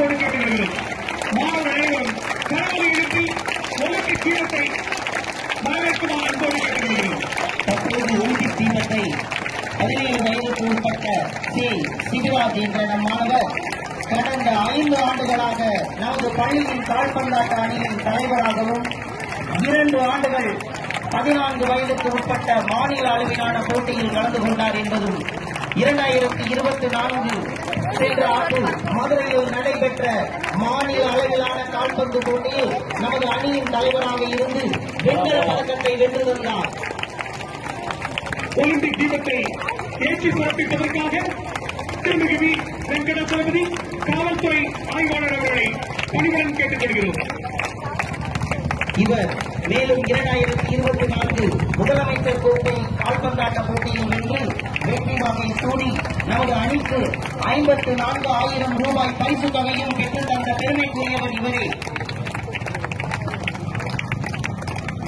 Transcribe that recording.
அன்போடு கேட்டுக்கொள்கிறோம். மாணவ அனைவரும் கரவலை இடத்தில் ஒலிம்பிக் தீரத்தை வரவேற்குமாறு அன்போடு கேட்டுக்கொள்கிறோம். தற்போது ஒலிம்பிக் தீரத்தை பதினேழு வயதுக்கு உட்பட்ட சி. சிவராஜ் என்ற நம் மாணவர் கடந்த ஐந்து ஆண்டுகளாக நமது பள்ளியின் கால்பந்தாட்ட அணியின் தலைவராகவும் இரண்டு ஆண்டுகள் பதினான்கு வயதுக்கு உட்பட்ட மாநில அளவிலான போட்டியில் கலந்து கொண்டார் என்பதும் இரண்டாயிரத்தி இருபத்தி நான்கு சென்ற ஆண்டு மதுரையில் நடைபெற்ற மாநில அளவிலான கால்பந்து போட்டியில் நமது அணியின் தலைவராக இருந்து வெண்கல பதக்கத்தை வென்று தந்தார். ஒலிம்பிக் தீபத்தை ஏற்றி சிறப்பிப்பதற்காக திருமிகு வி வெங்கடாச்சலபதி காவல்துறை ஆய்வாளர் அவர்களை பணிவுடன் கேட்டுக்கொள்கிறோம் இவர் மேலும் இரண்டாயிரத்தி இருபத்தி நான்கு முதலமைச்சர் கோப்பை கால்பந்தாட்ட போட்டியில் வென்று வெற்றி வாகை நமது அணிக்கு ஐம்பத்து நான்கு ஆயிரம் ரூபாய் பரிசு தொகையும் பெற்று தந்த பெருமைக்குரியவர் இவரே.